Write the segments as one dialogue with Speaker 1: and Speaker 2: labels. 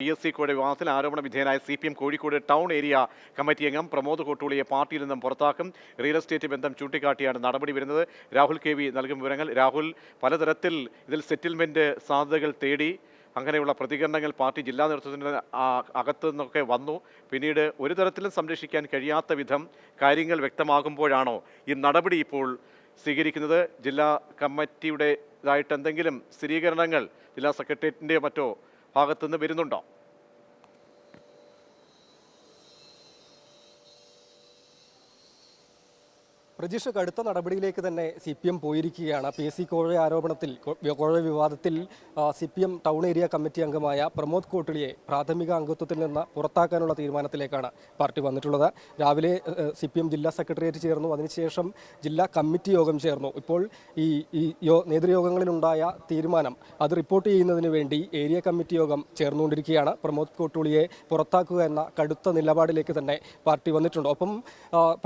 Speaker 1: P S C വിവാദത്തിൽ ആരോപണ വിധേയനായ C P M Kozhikode town area committee അംഗം പ്രമോദ് കോട്ടൂളിയെ പാർട്ടിയിൽ നിന്നും പുറത്താക്കും. റിയൽ എസ്റ്റേറ്റ് ബന്ധം ചൂണ്ടിക്കാട്ടിയാണ് നടപടി വരുന്നത്. രാഹുൽ കെ വി നൽകും വിവരങ്ങൾ. രാഹുൽ പലതരത്തിൽ ഇതിൽ സെറ്റിൽമെന്റ് സാധ്യതകൾ തേടി അങ്ങനെയുള്ള പ്രതികരണങ്ങൾ പാർട്ടി ജില്ലാ നേതൃത്വത്തിന്റെ അകത്തു നിന്നൊക്കെ വന്നു. പിന്നീട് ഒരു തരത്തിലും സംരക്ഷിക്കാൻ കഴിയാത്ത വിധം കാര്യങ്ങൾ വ്യക്തമാകുമ്പോഴാണോ ഈ നടപടി ഇപ്പോൾ സ്വീകരിക്കുന്നത്? ജില്ലാ കമ്മിറ്റിയുടേതായിട്ട് എന്തെങ്കിലും സ്ഥിരീകരണങ്ങൾ? ജില്ലാ സെക്രട്ടേറിയറ്റിന്റെയോ മറ്റോ ഭാഗത്തുനിന്ന് വരുന്നുണ്ടോ?
Speaker 2: പ്രജീഷ് കടുത്ത നടപടിയിലേക്ക് തന്നെ സി പി എം പോയിരിക്കുകയാണ്. പി എസ് സി കോഴ ആരോപണത്തിൽ കോഴ വിവാദത്തിൽ C P M town area committee അംഗമായ പ്രമോദ് കോട്ടിളിയെ പ്രാഥമിക അംഗത്വത്തിൽ നിന്ന് പുറത്താക്കാനുള്ള തീരുമാനത്തിലേക്കാണ് പാർട്ടി വന്നിട്ടുള്ളത്. രാവിലെ സി പി എം ജില്ലാ സെക്രട്ടേറിയറ്റ് ചേർന്നു. അതിനുശേഷം ജില്ലാ കമ്മിറ്റി യോഗം ചേർന്നു. ഇപ്പോൾ ഈ ഈ നേതൃയോഗങ്ങളിലുണ്ടായ തീരുമാനം അത് റിപ്പോർട്ട് ചെയ്യുന്നതിന് വേണ്ടി ഏരിയ കമ്മിറ്റി യോഗം ചേർന്നുകൊണ്ടിരിക്കുകയാണ്. പ്രമോദ് കോട്ടുളിയെ പുറത്താക്കുക എന്ന കടുത്ത നിലപാടിലേക്ക് തന്നെ പാർട്ടി വന്നിട്ടുണ്ട്. ഒപ്പം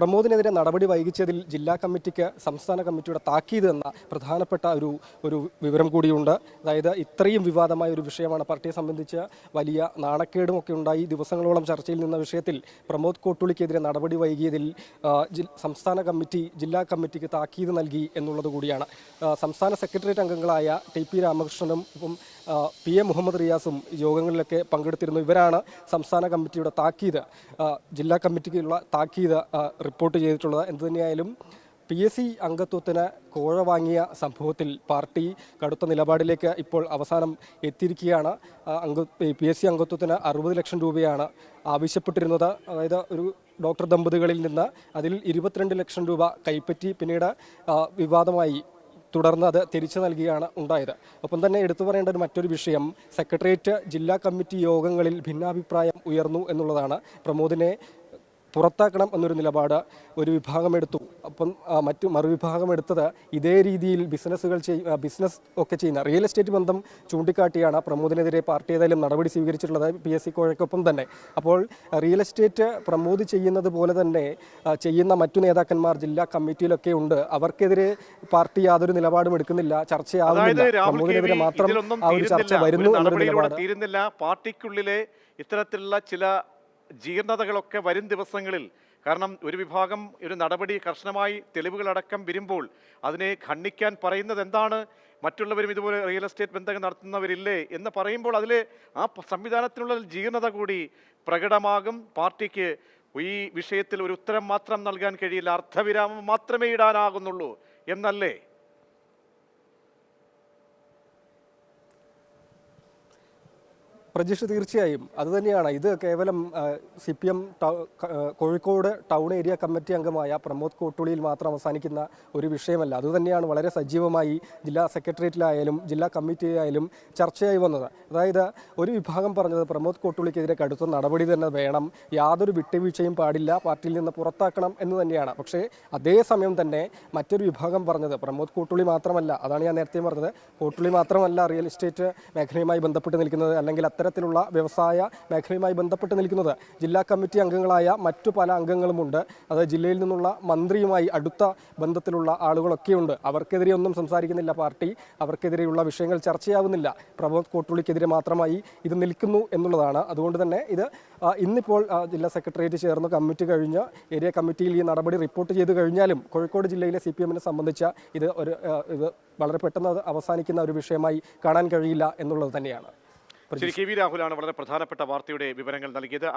Speaker 2: പ്രമോദിനെതിരെ നടപടി വൈകിച്ചതിൽ ജില്ലാ കമ്മിറ്റിക്ക് സംസ്ഥാന കമ്മിറ്റിയുടെ താക്കീത് എന്ന പ്രധാനപ്പെട്ട ഒരു ഒരു വിവരം കൂടിയുണ്ട്. അതായത് ഇത്രയും വിവാദമായ ഒരു വിഷയമാണ് പാർട്ടിയെ സംബന്ധിച്ച് വലിയ നാണക്കേടും ഒക്കെ ഉണ്ടായി. ദിവസങ്ങളോളം ചർച്ചയിൽ നിന്ന വിഷയത്തിൽ പ്രമോദ് കോട്ടൂളിക്കെതിരെ നടപടി വൈകിയതിൽ സംസ്ഥാന കമ്മിറ്റി ജില്ലാ കമ്മിറ്റിക്ക് താക്കീത് നൽകി എന്നുള്ളത് കൂടിയാണ്. സംസ്ഥാന സെക്രട്ടേറിയറ്റ് അംഗങ്ങളായ ടി പി രാമകൃഷ്ണനും ഇപ്പം പി എ മുഹമ്മദ് റിയാസും യോഗങ്ങളിലൊക്കെ പങ്കെടുത്തിരുന്നു. ഇവരാണ് സംസ്ഥാന കമ്മിറ്റിയുടെ താക്കീത് ജില്ലാ കമ്മിറ്റിക്കുള്ള താക്കീത് റിപ്പോർട്ട് ചെയ്തിട്ടുള്ളത്. എന്തു തന്നെയായാലും പി എസ് സി അംഗത്വത്തിന് കോഴ വാങ്ങിയ സംഭവത്തിൽ പാർട്ടി കടുത്ത നിലപാടിലേക്ക് ഇപ്പോൾ അവസാനം എത്തിയിരിക്കുകയാണ്. അംഗ പി എസ് സി അംഗത്വത്തിന് അറുപത് ലക്ഷം രൂപയാണ് ആവശ്യപ്പെട്ടിരുന്നത്. അതായത് ഒരു ഡോക്ടർ ദമ്പതികളിൽ നിന്ന് അതിൽ ഇരുപത്തിരണ്ട് ലക്ഷം രൂപ കൈപ്പറ്റി പിന്നീട് വിവാദമായി തുടർന്ന് അത് തിരിച്ചു നൽകുകയാണ് ഉണ്ടായത്. ഒപ്പം തന്നെ എടുത്തു പറയേണ്ട ഒരു മറ്റൊരു വിഷയം സെക്രട്ടേറിയറ്റ് ജില്ലാ കമ്മിറ്റി യോഗങ്ങളിൽ ഭിന്നാഭിപ്രായം ഉയർന്നു എന്നുള്ളതാണ്. പ്രമോദിനെ പുറത്താക്കണം എന്നൊരു നിലപാട് ഒരു വിഭാഗം എടുത്തു. അപ്പം മറ്റു മറുവിഭാഗം എടുത്തത് ഇതേ രീതിയിൽ ബിസിനസ്സുകൾ ചെയ് ബിസിനസ് ഒക്കെ ചെയ്യുന്ന റിയൽ എസ്റ്റേറ്റ് ബന്ധം ചൂണ്ടിക്കാട്ടിയാണ് പ്രമോദിനെതിരെ പാർട്ടി ഏതായാലും നടപടി സ്വീകരിച്ചിട്ടുള്ളത് പി എസ് സി കോഴക്കൊപ്പം തന്നെ. അപ്പോൾ റിയൽ എസ്റ്റേറ്റ് പ്രമോദ് ചെയ്യുന്നത് പോലെ തന്നെ ചെയ്യുന്ന മറ്റു നേതാക്കന്മാർ ജില്ലാ കമ്മിറ്റിയിലൊക്കെ ഉണ്ട്. അവർക്കെതിരെ പാർട്ടി യാതൊരു നിലപാടും എടുക്കുന്നില്ല ചർച്ചയാവുന്നില്ല. പ്രമോദിനെതിരെ മാത്രം ആ ഒരു ചർച്ച വരുന്നു എന്നൊരു നിലപാട്.
Speaker 1: തീരുന്നില്ല. പാർട്ടിക്കുള്ളിലെ ഇത്തരത്തിലുള്ള ചില ജീർണതകളൊക്കെ വരും ദിവസങ്ങളിൽ. കാരണം ഒരു വിഭാഗം ഒരു നടപടി കർശനമായി തെളിവുകളടക്കം വരുമ്പോൾ അതിനെ ഖണ്ഡിക്കാൻ പറയുന്നത് എന്താണ്? മറ്റുള്ളവരും ഇതുപോലെ റിയൽ എസ്റ്റേറ്റ് ബന്ധങ്ങൾ നടത്തുന്നവരില്ലേ എന്ന് പറയുമ്പോൾ അതിൽ ആ സംവിധാനത്തിനുള്ള ജീർണത കൂടി പ്രകടമാകും. പാർട്ടിക്ക് ഈ വിഷയത്തിൽ ഒരു ഉത്തരം മാത്രം നൽകാൻ കഴിയില്ല. അർത്ഥവിരാമം മാത്രമേ ഇടാനാകുന്നുള്ളൂ. എന്നല്ലേ?
Speaker 2: പ്രജീഷ് തീർച്ചയായും. അതുതന്നെയാണ് ഇത് കേവലം C P M Kozhikode town area committee അംഗമായ പ്രമോദ് കോട്ടുളിയിൽ മാത്രം അവസാനിക്കുന്ന ഒരു വിഷയമല്ല. അതുതന്നെയാണ് വളരെ സജീവമായി ജില്ലാ സെക്രട്ടേറിയറ്റിലായാലും ജില്ലാ കമ്മിറ്റിയായാലും ചർച്ചയായി വന്നത്. അതായത് ഒരു വിഭാഗം പറഞ്ഞത് പ്രമോദ് കോട്ടുളിക്കെതിരെ കടുത്ത നടപടി തന്നെ വേണം. യാതൊരു വിട്ടുവീഴ്ചയും പാടില്ല. പാർട്ടിയിൽ നിന്ന് പുറത്താക്കണം എന്ന് തന്നെയാണ്. പക്ഷേ അതേസമയം തന്നെ മറ്റൊരു വിഭാഗം പറഞ്ഞത് പ്രമോദ് കോട്ടുളി മാത്രമല്ല. അതാണ് ഞാൻ നേരത്തെ പറഞ്ഞത്. കോട്ടുളി മാത്രമല്ല റിയൽ എസ്റ്റേറ്റ് മേഖലയുമായി ബന്ധപ്പെട്ട് നിൽക്കുന്നത് അല്ലെങ്കിൽ അത്തരത്തിലുള്ള വ്യവസായ മേഖലയുമായി ബന്ധപ്പെട്ട് നിൽക്കുന്നത് ജില്ലാ കമ്മിറ്റി അംഗങ്ങളായ മറ്റു പല അംഗങ്ങളുമുണ്ട്. അത് ജില്ലയിൽ നിന്നുള്ള മന്ത്രിയുമായി അടുത്ത ബന്ധത്തിലുള്ള ആളുകളൊക്കെയുണ്ട്. അവർക്കെതിരെ ഒന്നും സംസാരിക്കുന്നില്ല പാർട്ടി. അവർക്കെതിരെയുള്ള വിഷയങ്ങൾ ചർച്ചയാവുന്നില്ല. പ്രമോദ് കോട്ടുള്ളിക്കെതിരെ മാത്രമായി ഇത് നിൽക്കുന്നു എന്നുള്ളതാണ്. അതുകൊണ്ട് തന്നെ ഇത് ഇന്നിപ്പോൾ ജില്ലാ സെക്രട്ടേറിയറ്റ് ചേർന്ന് കമ്മിറ്റി കഴിഞ്ഞ് ഏരിയ കമ്മിറ്റിയിൽ ഈ നടപടി റിപ്പോർട്ട് ചെയ്ത് കഴിഞ്ഞാലും കോഴിക്കോട് ജില്ലയിലെ സി പി എമ്മിനെ സംബന്ധിച്ച ഇത് ഒരു ഇത് വളരെ പെട്ടെന്ന് അവസാനിക്കുന്ന ഒരു വിഷയമായി കാണാൻ കഴിയില്ല എന്നുള്ളത് തന്നെയാണ്.
Speaker 1: ശരി കെ വി രാഹുലാണ് വളരെ പ്രധാനപ്പെട്ട വാർത്തയുടെ വിവരങ്ങൾ നൽകിയത്.